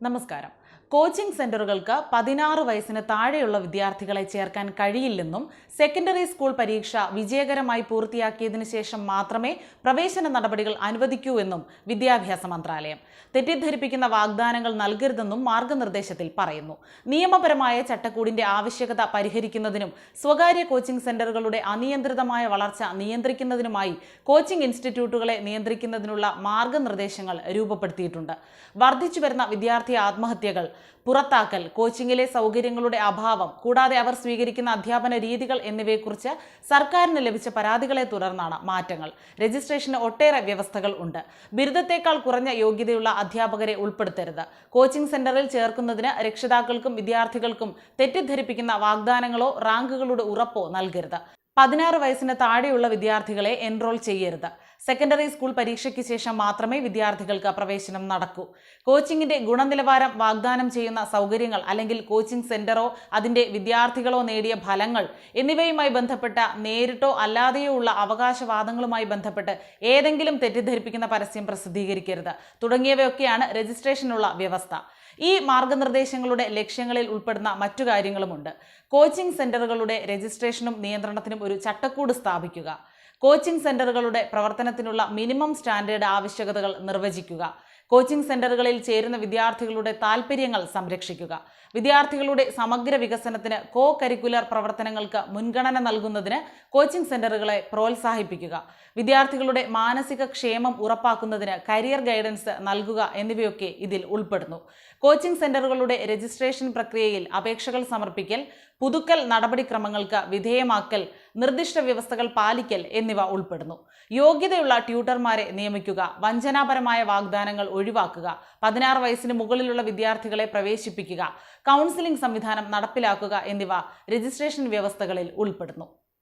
നമസ്കാരം. കോച്ചിംഗ് സെന്ററുകൾക്ക് പതിനാറ് വയസ്സിന് താഴെയുള്ള വിദ്യാർത്ഥികളെ ചേർക്കാൻ കഴിയില്ലെന്നും സെക്കൻഡറി സ്കൂൾ പരീക്ഷ വിജയകരമായി പൂർത്തിയാക്കിയതിനു ശേഷം മാത്രമേ പ്രവേശന നടപടികൾ അനുവദിക്കൂ എന്നും വിദ്യാഭ്യാസ മന്ത്രാലയം തെറ്റിദ്ധരിപ്പിക്കുന്ന വാഗ്ദാനങ്ങൾ നൽകരുതെന്നും മാർഗനിർദ്ദേശത്തിൽ പറയുന്നു. നിയമപരമായ ചട്ടക്കൂടിന്റെ ആവശ്യകത പരിഹരിക്കുന്നതിനും സ്വകാര്യ കോച്ചിംഗ് സെന്ററുകളുടെ അനിയന്ത്രിതമായ വളർച്ച നിയന്ത്രിക്കുന്നതിനുമായി കോച്ചിംഗ് ഇൻസ്റ്റിറ്റ്യൂട്ടുകളെ നിയന്ത്രിക്കുന്നതിനുള്ള മാർഗനിർദ്ദേശങ്ങൾ രൂപപ്പെടുത്തിയിട്ടുണ്ട്. വർദ്ധിച്ചു വരുന്ന വിദ്യാർത്ഥി ആത്മഹത്യകൾ പുറത്താക്കൽ കോച്ചിങ്ങിലെ സൗകര്യങ്ങളുടെ അഭാവം കൂടാതെ അവർ സ്വീകരിക്കുന്ന അധ്യാപന രീതികൾ എന്നിവയെക്കുറിച്ച് സർക്കാരിന് ലഭിച്ച പരാതികളെ തുടർന്നാണ് മാറ്റങ്ങൾ. രജിസ്ട്രേഷന് ഒട്ടേറെ വ്യവസ്ഥകൾ ഉണ്ട്. ബിരുദത്തേക്കാൾ കുറഞ്ഞ യോഗ്യതയുള്ള അധ്യാപകരെ ഉൾപ്പെടുത്തരുത്. കോച്ചിംഗ് സെന്ററിൽ ചേർക്കുന്നതിന് രക്ഷിതാക്കൾക്കും വിദ്യാർത്ഥികൾക്കും തെറ്റിദ്ധരിപ്പിക്കുന്ന വാഗ്ദാനങ്ങളോ റാങ്കുകളുടെ ഉറപ്പോ നൽകരുത്. പതിനാറ് വയസ്സിന് താഴെയുള്ള വിദ്യാർത്ഥികളെ എൻറോൾ ചെയ്യരുത്. സെക്കൻഡറി സ്കൂൾ പരീക്ഷയ്ക്ക് ശേഷം മാത്രമേ വിദ്യാർത്ഥികൾക്ക് പ്രവേശനം നടക്കൂ. കോച്ചിങ്ങിന്റെ ഗുണനിലവാരം വാഗ്ദാനം ചെയ്യുന്ന സൗകര്യങ്ങൾ അല്ലെങ്കിൽ കോച്ചിംഗ് സെന്ററോ അതിന്റെ വിദ്യാർത്ഥികളോ നേടിയ ഫലങ്ങൾ എന്നിവയുമായി ബന്ധപ്പെട്ട നേരിട്ടോ അല്ലാതെയോ ഉള്ള അവകാശവാദങ്ങളുമായി ബന്ധപ്പെട്ട് ഏതെങ്കിലും തെറ്റിദ്ധരിപ്പിക്കുന്ന പരസ്യം പ്രസിദ്ധീകരിക്കരുത്. തുടങ്ങിയവയൊക്കെയാണ് രജിസ്ട്രേഷനുള്ള വ്യവസ്ഥ. ഈ മാർഗനിർദ്ദേശങ്ങളുടെ ലക്ഷ്യങ്ങളിൽ ഉൾപ്പെടുന്ന മറ്റു കാര്യങ്ങളുമുണ്ട്. കോച്ചിംഗ് സെന്ററുകളുടെ രജിസ്ട്രേഷനും നിയന്ത്രണത്തിനും ഒരു ചട്ടക്കൂട് സ്ഥാപിക്കുക. കോച്ചിംഗ് സെന്ററുകളുടെ പ്രവർത്തനത്തിനുള്ള മിനിമം സ്റ്റാൻഡേർഡ് ആവശ്യകതകൾ നിർവചിക്കുക. കോച്ചിംഗ് സെന്ററുകളിൽ ചേരുന്ന വിദ്യാർത്ഥികളുടെ താൽപ്പര്യങ്ങൾ സംരക്ഷിക്കുക. വിദ്യാർത്ഥികളുടെ സമഗ്ര വികസനത്തിന് കോ കരിക്കുലർ പ്രവർത്തനങ്ങൾക്ക് മുൻഗണന നൽകുന്നതിന് കോച്ചിംഗ് സെന്ററുകളെ പ്രോത്സാഹിപ്പിക്കുക. വിദ്യാർത്ഥികളുടെ മാനസിക ക്ഷേമം ഉറപ്പാക്കുന്നതിന് കരിയർ ഗൈഡൻസ് നൽകുക എന്നിവയൊക്കെ ഇതിൽ ഉൾപ്പെടുന്നു. കോച്ചിംഗ് സെന്ററുകളുടെ രജിസ്ട്രേഷൻ പ്രക്രിയയിൽ അപേക്ഷകൾ സമർപ്പിക്കൽ പുതുക്കൽ നടപടിക്രമങ്ങൾക്ക് വിധേയമാക്കൽ നിർദ്ദിഷ്ട വ്യവസ്ഥകൾ പാലിക്കൽ എന്നിവ ഉൾപ്പെടുന്നു. യോഗ്യതയുള്ള ട്യൂട്ടർമാരെ നിയമിക്കുക വഞ്ചനാപരമായ വാഗ്ദാനങ്ങൾ ഒഴിവാക്കുക പതിനാറ് വയസ്സിന് മുകളിലുള്ള വിദ്യാർത്ഥികളെ പ്രവേശിപ്പിക്കുക കൗൺസിലിംഗ് സംവിധാനം നടപ്പിലാക്കുക എന്നിവ രജിസ്ട്രേഷൻ വ്യവസ്ഥകളിൽ ഉൾപ്പെടുന്നു.